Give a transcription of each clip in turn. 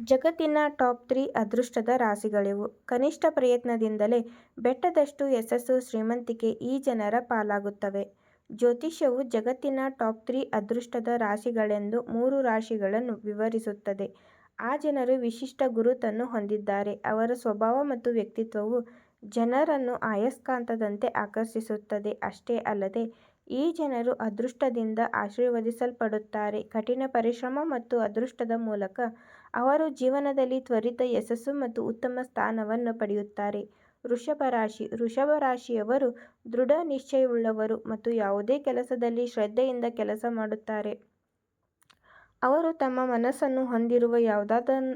ಜಗತ್ತಿನ top three ಅದೃಷ್ಟದ ರಾಶಿಗಳಿವು. ಕನಿಷ್ಠ ಪ್ರಯತ್ನದಿಂದಲೇ ಬೆಟ್ಟದಷ್ಟು ಯಶಸ್ಸು, ಶ್ರೀಮಂತಿಕೆ ಈ ಜನರ ಪಾಲಾಗುತ್ತವೆ. ಜ್ಯೋತಿಷ್ಯವು ಜಗತ್ತಿನ ಟಾಪ್ ತ್ರೀ ಅದೃಷ್ಟದ ರಾಶಿಗಳೆಂದು ಮೂರು ರಾಶಿಗಳನ್ನು ವಿವರಿಸುತ್ತದೆ. ಆ ಜನರು ವಿಶಿಷ್ಟ ಗುರುತನ್ನು ಹೊಂದಿದ್ದಾರೆ. ಅವರ ಸ್ವಭಾವ ಮತ್ತು ವ್ಯಕ್ತಿತ್ವವು ಜನರನ್ನು ಆಯಸ್ಕಾಂತದಂತೆ ಆಕರ್ಷಿಸುತ್ತದೆ. ಅಷ್ಟೇ ಅಲ್ಲದೆ ಈ ಜನರು ಅದೃಷ್ಟದಿಂದ ಆಶೀರ್ವದಿಸಲ್ಪಡುತ್ತಾರೆ. ಕಠಿಣ ಪರಿಶ್ರಮ ಮತ್ತು ಅದೃಷ್ಟದ ಮೂಲಕ ಅವರು ಜೀವನದಲ್ಲಿ ತ್ವರಿತ ಯಶಸ್ಸು ಮತ್ತು ಉತ್ತಮ ಸ್ಥಾನವನ್ನು ಪಡೆಯುತ್ತಾರೆ. ವೃಷಭ ರಾಶಿ: ವೃಷಭ ರಾಶಿಯವರು ದೃಢ ನಿಶ್ಚಯವುಳ್ಳವರು ಮತ್ತು ಯಾವುದೇ ಕೆಲಸದಲ್ಲಿ ಶ್ರದ್ಧೆಯಿಂದ ಕೆಲಸ ಮಾಡುತ್ತಾರೆ. ಅವರು ತಮ್ಮ ಮನಸ್ಸನ್ನು ಹೊಂದಿರುವ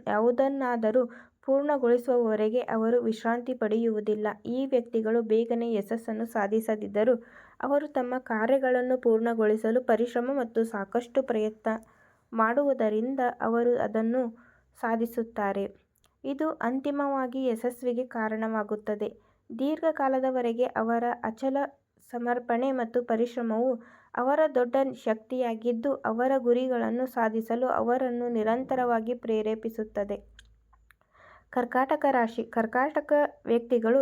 ಯಾವುದನ್ನಾದರೂ ಪೂರ್ಣಗೊಳಿಸುವವರೆಗೆ ಅವರು ವಿಶ್ರಾಂತಿ ಪಡೆಯುವುದಿಲ್ಲ. ಈ ವ್ಯಕ್ತಿಗಳು ಬೇಗನೆ ಯಶಸ್ಸನ್ನು ಸಾಧಿಸದಿದ್ದರೂ, ಅವರು ತಮ್ಮ ಕಾರ್ಯಗಳನ್ನು ಪೂರ್ಣಗೊಳಿಸಲು ಪರಿಶ್ರಮ ಮತ್ತು ಸಾಕಷ್ಟು ಪ್ರಯತ್ನ ಮಾಡುವುದರಿಂದ ಅವರು ಅದನ್ನು ಸಾಧಿಸುತ್ತಾರೆ. ಇದು ಅಂತಿಮವಾಗಿ ಯಶಸ್ವಿಗೆ ಕಾರಣವಾಗುತ್ತದೆ. ದೀರ್ಘಕಾಲದವರೆಗೆ ಅವರ ಅಚಲ ಸಮರ್ಪಣೆ ಮತ್ತು ಪರಿಶ್ರಮವು ಅವರ ದೊಡ್ಡ ಶಕ್ತಿಯಾಗಿದ್ದು, ಅವರ ಗುರಿಗಳನ್ನು ಸಾಧಿಸಲು ಅವರನ್ನು ನಿರಂತರವಾಗಿ ಪ್ರೇರೇಪಿಸುತ್ತದೆ. ಕರ್ಕಾಟಕ ರಾಶಿ: ಕರ್ಕಾಟಕ ವ್ಯಕ್ತಿಗಳು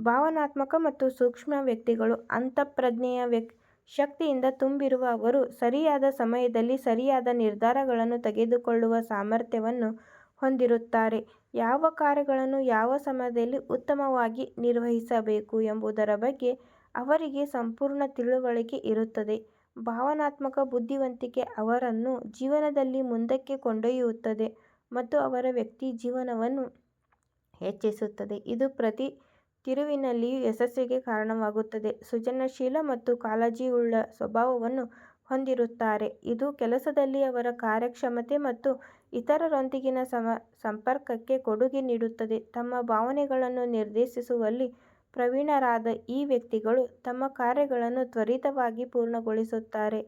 ಭಾವನಾತ್ಮಕ ಮತ್ತು ಸೂಕ್ಷ್ಮ ವ್ಯಕ್ತಿಗಳು. ಅಂತಃಪ್ರಜ್ಞೆಯ ವ್ಯಕ್, ಶಕ್ತಿಯಿಂದ ತುಂಬಿರುವ ಅವರು ಸರಿಯಾದ ಸಮಯದಲ್ಲಿ ಸರಿಯಾದ ನಿರ್ಧಾರಗಳನ್ನು ತೆಗೆದುಕೊಳ್ಳುವ ಸಾಮರ್ಥ್ಯವನ್ನು ಹೊಂದಿರುತ್ತಾರೆ. ಯಾವ ಕಾರ್ಯಗಳನ್ನು ಯಾವ ಸಮಯದಲ್ಲಿ ಉತ್ತಮವಾಗಿ ನಿರ್ವಹಿಸಬೇಕು ಎಂಬುದರ ಬಗ್ಗೆ ಅವರಿಗೆ ಸಂಪೂರ್ಣ ತಿಳುವಳಿಕೆ ಇರುತ್ತದೆ. ಭಾವನಾತ್ಮಕ ಬುದ್ಧಿವಂತಿಕೆ ಅವರನ್ನು ಜೀವನದಲ್ಲಿ ಮುಂದಕ್ಕೆ ಕೊಂಡೊಯ್ಯುತ್ತದೆ ಮತ್ತು ಅವರ ವ್ಯಕ್ತಿಜೀವನವನ್ನು ಹೆಚ್ಚಿಸುತ್ತದೆ. ಇದು ಪ್ರತಿ ತಿರುವಿನಲ್ಲಿಯೂ ಯಶಸ್ಸಿಗೆ ಕಾರಣವಾಗುತ್ತದೆ. ಸೃಜನಶೀಲ ಮತ್ತು ಕಾಳಜಿಯುಳ್ಳ ಸ್ವಭಾವವನ್ನು ಹೊಂದಿರುತ್ತಾರೆ. ಇದು ಕೆಲಸದಲ್ಲಿ ಅವರ ಕಾರ್ಯಕ್ಷಮತೆ ಮತ್ತು ಇತರರೊಂದಿಗಿನ ಸಂಪರ್ಕಕ್ಕೆ ಕೊಡುಗೆ ನೀಡುತ್ತದೆ. ತಮ್ಮ ಭಾವನೆಗಳನ್ನು ನಿರ್ದೇಶಿಸುವಲ್ಲಿ ಪ್ರವೀಣರಾದ ಈ ವ್ಯಕ್ತಿಗಳು ತಮ್ಮ ಕಾರ್ಯಗಳನ್ನು ತ್ವರಿತವಾಗಿ ಪೂರ್ಣಗೊಳಿಸುತ್ತಾರೆ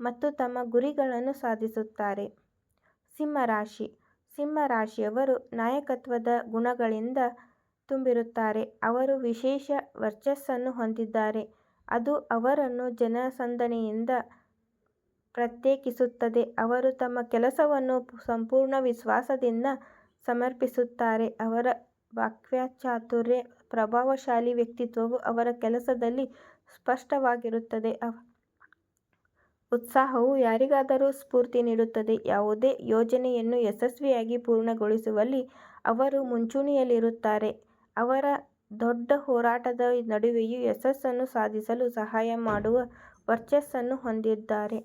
ಮತ್ತು ತಮ್ಮ ಗುರಿಗಳನ್ನು ಸಾಧಿಸುತ್ತಾರೆ. ಸಿಂಹ ರಾಶಿ: ಸಿಂಹ ರಾಶಿಯವರು ನಾಯಕತ್ವದ ಗುಣಗಳಿಂದ ತುಂಬಿರುತ್ತಾರೆ. ಅವರು ವಿಶೇಷ ವರ್ಚಸ್ಸನ್ನು ಹೊಂದಿದ್ದಾರೆ, ಅದು ಅವರನ್ನು ಜನಸಂದಣಿಯಿಂದ ಪ್ರತ್ಯೇಕಿಸುತ್ತದೆ. ಅವರು ತಮ್ಮ ಕೆಲಸವನ್ನು ಸಂಪೂರ್ಣ ವಿಶ್ವಾಸದಿಂದ ಸಮರ್ಪಿಸುತ್ತಾರೆ. ಅವರ ವಾಕ್ಚಾತುರ್ಯ, ಪ್ರಭಾವಶಾಲಿ ವ್ಯಕ್ತಿತ್ವವು ಅವರ ಕೆಲಸದಲ್ಲಿ ಸ್ಪಷ್ಟವಾಗಿರುತ್ತದೆ. ಉತ್ಸಾಹವು ಯಾರಿಗಾದರೂ ಸ್ಫೂರ್ತಿ ನೀಡುತ್ತದೆ. ಯಾವುದೇ ಯೋಜನೆಯನ್ನು ಯಶಸ್ವಿಯಾಗಿ ಪೂರ್ಣಗೊಳಿಸುವಲ್ಲಿ ಅವರು ಮುಂಚೂಣಿಯಲ್ಲಿರುತ್ತಾರೆ. ಅವರ ದೊಡ್ಡ ಹೋರಾಟದ ನಡುವೆಯೂ ಯಶಸ್ಸನ್ನು ಸಾಧಿಸಲು ಸಹಾಯ ಮಾಡುವ ವರ್ಚಸ್ಸನ್ನು ಹೊಂದಿದ್ದಾರೆ.